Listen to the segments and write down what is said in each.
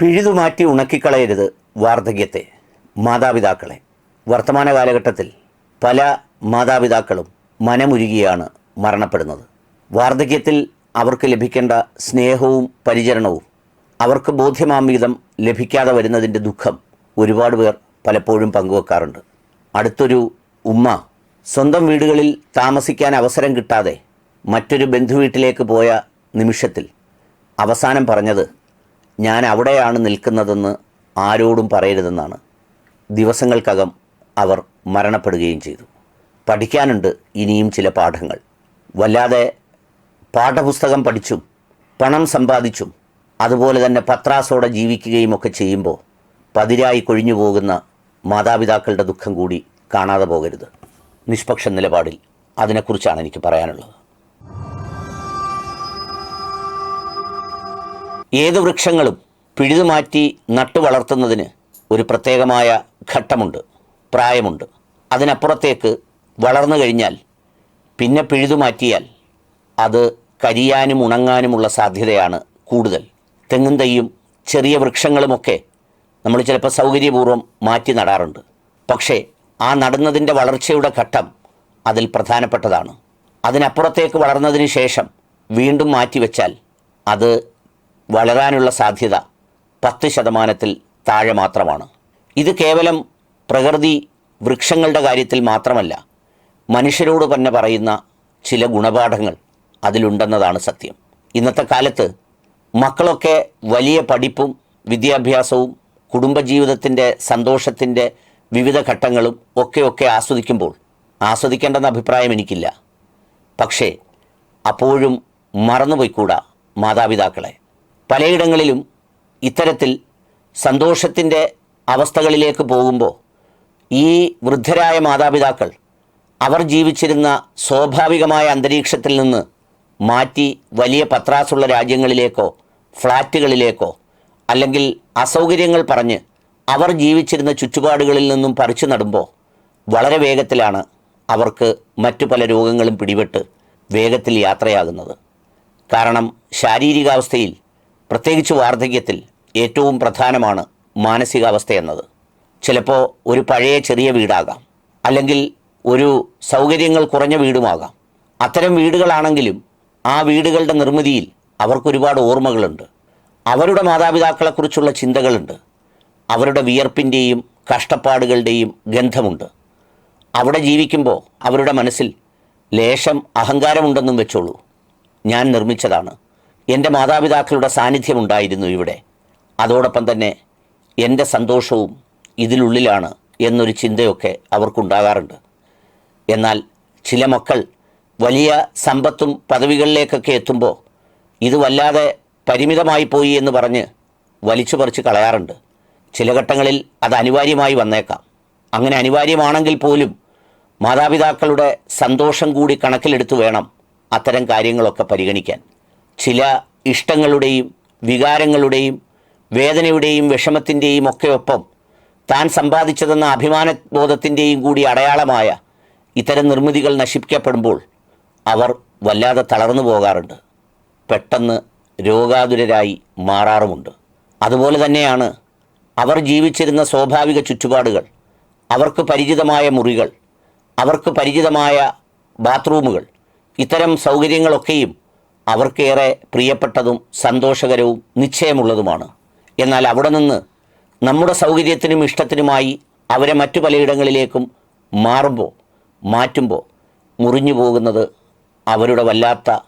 പിഴുതുമാറ്റി ഉണക്കിക്കളയരുത് വാർദ്ധക്യത്തെ മാതാപിതാക്കളെ. വർത്തമാന കാലഘട്ടത്തിൽ പല മാതാപിതാക്കളും മനമുരുകിയാണ് മരണപ്പെടുന്നത്. വാർദ്ധക്യത്തിൽ അവർക്ക് ലഭിക്കേണ്ട സ്നേഹവും പരിചരണവും അവർക്ക് ബോധ്യമാംവിധം ലഭിക്കാതെ വരുന്നതിന്റെ ദുഃഖം ഒരുപാട് പേർ പലപ്പോഴും പങ്കുവെക്കാറുണ്ട്. അടുത്തൊരു ഉമ്മ സ്വന്തം വീടുകളിൽ താമസിക്കാൻ അവസരം കിട്ടാതെ മറ്റൊരു ബന്ധുവീട്ടിലേക്ക് പോയ നിമിഷത്തിൽ അവസാനം പറഞ്ഞത് ഞാൻ അവിടെയാണ് നിൽക്കുന്നതെന്ന് ആരോടും പറയരുതെന്നാണ്. ദിവസങ്ങൾക്കകം അവർ മരണപ്പെടുകയും ചെയ്തു. പഠിക്കാനുണ്ട് ഇനിയും ചില പാഠങ്ങൾ. വല്ലാതെ പാഠപുസ്തകം പഠിച്ചും പണം സമ്പാദിച്ചും അതുപോലെ തന്നെ പത്രാസോടെ ജീവിക്കുകയും ഒക്കെ ചെയ്യുമ്പോൾ പതിരായി കൊഴിഞ്ഞു പോകുന്ന മാതാപിതാക്കളുടെ ദുഃഖം കൂടി കാണാതെ പോകരുത്. നിഷ്പക്ഷ നിലപാടിൽ അതിനെക്കുറിച്ചാണ് എനിക്ക് പറയാനുള്ളത്. ഏത് വൃക്ഷങ്ങളും പിഴുതുമാറ്റി നട്ടു വളർത്തുന്നതിന് ഒരു പ്രത്യേകമായ ഘട്ടമുണ്ട് പ്രായമുണ്ട്. അതിനപ്പുറത്തേക്ക് വളർന്നു കഴിഞ്ഞാൽ പിന്നെ പിഴുതുമാറ്റിയാൽ അത് കരിയാനും ഉണങ്ങാനുമുള്ള സാധ്യതയാണ് കൂടുതൽ. തെങ്ങും തൈയും ചെറിയ വൃക്ഷങ്ങളുമൊക്കെ നമ്മൾ ചിലപ്പോൾ സൗകര്യപൂർവം മാറ്റി നടാറുണ്ട്. പക്ഷേ ആ നടുന്നതിന്റെ വളർച്ചയുടെ ഘട്ടം അതിൽ പ്രധാനപ്പെട്ടതാണ്. അതിനപ്പുറത്തേക്ക് വളർന്നതിന് ശേഷം വീണ്ടും മാറ്റിവെച്ചാൽ അത് വളരാനുള്ള സാധ്യത പത്ത് ശതമാനത്തിൽ താഴെ മാത്രമാണ്. ഇത് കേവലം പ്രകൃതി വൃക്ഷങ്ങളുടെ കാര്യത്തിൽ മാത്രമല്ല മനുഷ്യരോട് തന്നെ പറയുന്ന ചില ഗുണപാഠങ്ങൾ അതിലുണ്ടെന്നതാണ് സത്യം. ഇന്നത്തെ കാലത്ത് മക്കളൊക്കെ വലിയ പഠിപ്പും വിദ്യാഭ്യാസവും കുടുംബജീവിതത്തിന്റെ സന്തോഷത്തിന്റെ വിവിധ ഘട്ടങ്ങളും ഒക്കെ ഒക്കെ ആസ്വദിക്കുമ്പോൾ ആസ്വദിക്കേണ്ടെന്ന അഭിപ്രായം എനിക്കില്ല. പക്ഷേ അപ്പോഴും മറന്നുപോയിക്കൂടാ മാതാപിതാക്കളെ. പലയിടങ്ങളിലും ഇത്തരത്തിൽ സന്തോഷത്തിന്റെ അവസ്ഥകളിലേക്ക് പോകുമ്പോൾ ഈ വൃദ്ധരായ മാതാപിതാക്കൾ അവർ ജീവിച്ചിരുന്ന സ്വാഭാവികമായ അന്തരീക്ഷത്തിൽ നിന്ന് മാറ്റി വലിയ പത്രാസുള്ള രാജ്യങ്ങളിലേക്കോ ഫ്ലാറ്റുകളിലേക്കോ അല്ലെങ്കിൽ അസൗകര്യങ്ങൾ പറഞ്ഞ് അവർ ജീവിച്ചിരുന്ന ചുറ്റുപാടുകളിൽ നിന്നും പറിച്ചു നടുമ്പോൾ വളരെ വേഗത്തിലാണ് അവർക്ക് മറ്റു പല രോഗങ്ങളും പിടിപെട്ട് വേഗത്തിൽ യാത്രയാകുന്നത്. കാരണം ശാരീരികാവസ്ഥയിൽ പ്രത്യേകിച്ച് വാർദ്ധക്യത്തിൽ ഏറ്റവും പ്രധാനമാണ് മാനസികാവസ്ഥ എന്നത് ചിലപ്പോൾ ഒരു പഴയ ചെറിയ വീടാകാം അല്ലെങ്കിൽ ഒരു സൗകര്യങ്ങൾ കുറഞ്ഞ വീടുമാകാം. അത്തരം വീടുകളാണെങ്കിലും ആ വീടുകളുടെ നിർമ്മിതിയിൽ അവർക്കൊരുപാട് ഓർമ്മകളുണ്ട്. അവരുടെ മാതാപിതാക്കളെക്കുറിച്ചുള്ള ചിന്തകളുണ്ട്. അവരുടെ വിയർപ്പിന്റെയും കഷ്ടപ്പാടുകളുടെയും ഗന്ധമുണ്ട്. അവിടെ ജീവിക്കുമ്പോൾ അവരുടെ മനസ്സിൽ ലേശം അഹങ്കാരമുണ്ടെന്നും വെച്ചോളൂ. ഞാൻ നിർമ്മിച്ചതാണ്. എന്റെ മാതാപിതാക്കളുടെ സാന്നിധ്യമുണ്ടായിരുന്നു ഇവിടെ. അതോടൊപ്പം തന്നെ എന്റെ സന്തോഷവും ഇതിലുള്ളിലാണ് എന്നൊരു ചിന്തയൊക്കെ അവർക്കുണ്ടാകാറുണ്ട്. എന്നാൽ ചില മക്കൾ വലിയ സമ്പത്തും പദവികളിലേക്കൊക്കെ എത്തുമ്പോൾ ഇത് വല്ലാതെ പരിമിതമായി പോയി എന്ന് പറഞ്ഞ് വലിച്ചു പറിച്ച് കളയാറുണ്ട്. ചില ഘട്ടങ്ങളിൽ അത് അനിവാര്യമായി വന്നേക്കാം. അങ്ങനെ അനിവാര്യമാണെങ്കിൽ പോലും മാതാപിതാക്കളുടെ സന്തോഷം കൂടി കണക്കിലെടുത്ത് വേണം അത്തരം കാര്യങ്ങളൊക്കെ പരിഗണിക്കാൻ. ചില ഇഷ്ടങ്ങളുടെയും വികാരങ്ങളുടെയും വേദനയുടെയും വിഷമത്തിന്റെയും ഒക്കെ ഒപ്പം താൻ സമ്പാദിച്ചതെന്ന അഭിമാനബോധത്തിന്റെയും കൂടി അടയാളമായ ഇത്തരം നിർമ്മിതികൾ നശിപ്പിക്കപ്പെടുമ്പോൾ അവർ വല്ലാതെ തളർന്നു പോകാറുണ്ട്. പെട്ടെന്ന് രോഗാതുരരായി മാറാറുമുണ്ട്. അതുപോലെ തന്നെയാണ് അവർ ജീവിച്ചിരുന്ന സ്വാഭാവിക ചുറ്റുപാടുകൾ അവർക്ക് പരിചിതമായ മുറികൾ അവർക്ക് പരിചിതമായ ബാത്റൂമുകൾ ഇത്തരം സൗകര്യങ്ങളൊക്കെയും അവർക്കേറെ പ്രിയപ്പെട്ടതും സന്തോഷകരവും നിശ്ചയമുള്ളതുമാണ്. എന്നാൽ അവിടെ നിന്ന് നമ്മുടെ സൗകര്യത്തിനും ഇഷ്ടത്തിനുമായി അവരെ മറ്റു പലയിടങ്ങളിലേക്കും മാറുമ്പോൾ മാറ്റുമ്പോൾ മുറിഞ്ഞു പോകുന്നത് അവരുടെ വല്ലാത്ത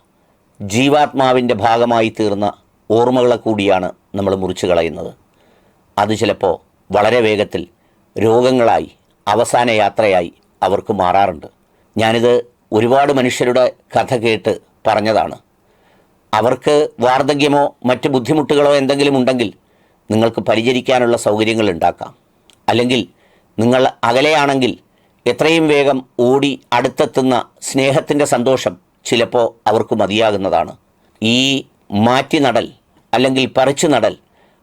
ജീവാത്മാവിന്റെ ഭാഗമായി തീർന്ന ഓർമ്മകളെ കൂടിയാണ് നമ്മൾ മുറിച്ചു കളയുന്നത്. അത് ചിലപ്പോൾ വളരെ വേഗത്തിൽ രോഗങ്ങളായി അവസാന യാത്രയായി അവർക്ക് മാറാറുണ്ട്. ഞാനിത് ഒരുപാട് മനുഷ്യരുടെ കഥ കേട്ട് പറഞ്ഞതാണ്. അവർക്ക് വാർദ്ധക്യമോ മറ്റ് ബുദ്ധിമുട്ടുകളോ എന്തെങ്കിലും ഉണ്ടെങ്കിൽ നിങ്ങൾക്ക് പരിചരിക്കാനുള്ള സൗകര്യങ്ങൾ ഉണ്ടാക്കാം. അല്ലെങ്കിൽ നിങ്ങൾ അകലെയാണെങ്കിൽ എത്രയും വേഗം ഓടി അടുത്തെത്തുന്ന സ്നേഹത്തിന്റെ സന്തോഷം ചിലപ്പോൾ അവർക്ക് മതിയാകുന്നതാണ്. ഈ മാറ്റി നടൽ അല്ലെങ്കിൽ പറിച്ചു നടൽ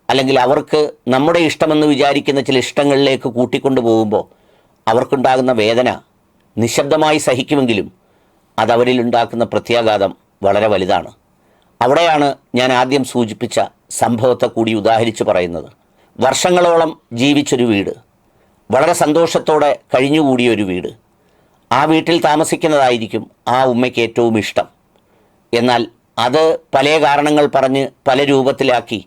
അല്ലെങ്കിൽ അവർക്ക് നമ്മുടെ ഇഷ്ടമെന്ന് വിചാരിക്കുന്ന ചില ഇഷ്ടങ്ങളിലേക്ക് കൂട്ടിക്കൊണ്ടു പോകുമ്പോൾ അവർക്കുണ്ടാകുന്ന വേദന നിശബ്ദമായി സഹിക്കുമെങ്കിലും അതവരിലുണ്ടാക്കുന്ന പ്രത്യാഘാതം വളരെ വലുതാണ്. അവിടെയാണ് ഞാൻ ആദ്യം സൂചിപ്പിച്ച സംഭവത്തെ കൂടി ഉദാഹരിച്ച് പറയുന്നത്. വർഷങ്ങളോളം ജീവിച്ചൊരു വീട്. വളരെ സന്തോഷത്തോടെ കഴിഞ്ഞുകൂടിയ ഒരു വീട്. ആ വീട്ടിൽ താമസിക്കുന്നതായിരിക്കും ആ ഉമ്മയ്ക്ക് ഏറ്റവും ഇഷ്ടം. എന്നാൽ അത് പല കാരണങ്ങൾ പറഞ്ഞ് പല രൂപത്തിലാക്കി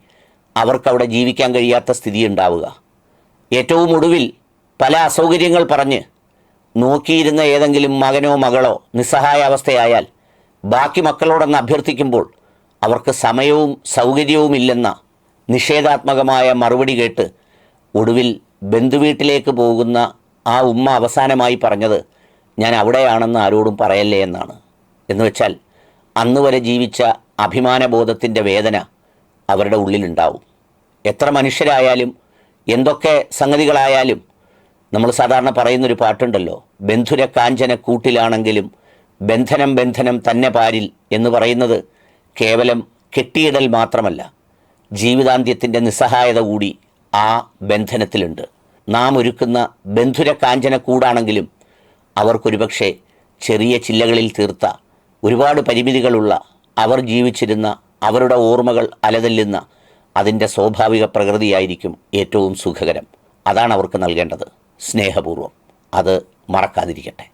അവർക്കവിടെ ജീവിക്കാൻ കഴിയാത്ത സ്ഥിതി ഉണ്ടാവുക. ഏറ്റവും ഒടുവിൽ പല അസൗകര്യങ്ങൾ പറഞ്ഞ് നോക്കിയിരുന്ന ഏതെങ്കിലും മകനോ മകളോ നിസ്സഹായ അവസ്ഥയായാൽ ബാക്കി മക്കളോടൊന്ന് അഭ്യർത്ഥിക്കുമ്പോൾ അവർക്ക് സമയവും സൗകര്യവും ഇല്ലെന്ന നിഷേധാത്മകമായ മറുപടി കേട്ട് ഒടുവിൽ ബന്ധുവീട്ടിലേക്ക് പോകുന്ന ആ ഉമ്മ അവസാനമായി പറഞ്ഞത് ഞാൻ അവിടെയാണെന്ന് ആരോടും പറയല്ലേ എന്നാണ്. എന്ന് വെച്ചാൽ അന്ന് വരെ ജീവിച്ച അഭിമാനബോധത്തിന്റെ വേദന അവരുടെ ഉള്ളിലുണ്ടാവും. എത്ര മനുഷ്യരായാലും എന്തൊക്കെ സംഗതികളായാലും നമ്മൾ സാധാരണ പറയുന്നൊരു പാട്ടുണ്ടല്ലോ ബന്ധുര കാഞ്ചന കൂട്ടിലാണെങ്കിലും ബന്ധനം ബന്ധനം തന്നെ പാരിൽ എന്ന് പറയുന്നത് കേവലം കെട്ടിയിടൽ മാത്രമല്ല ജീവിതാന്ത്യത്തിന്റെ നിസ്സഹായത കൂടി ആ ബന്ധനത്തിലുണ്ട്. നാം ഒരുക്കുന്ന ബന്ധുര കാഞ്ചന കൂടാണെങ്കിലും അവർക്കൊരുപക്ഷെ ചെറിയ ചില്ലകളിൽ തീർത്ത ഒരുപാട് പരിമിതികളുള്ള അവർ ജീവിച്ചിരുന്ന അവരുടെ ഓർമ്മകൾ അലതല്ലുന്ന അതിന്റെ സ്വാഭാവിക പ്രകൃതിയായിരിക്കും ഏറ്റവും സുഖകരം. അതാണ് അവർക്ക് നൽകേണ്ടത്. സ്നേഹപൂർവം. അത് മറക്കാതിരിക്കട്ടെ.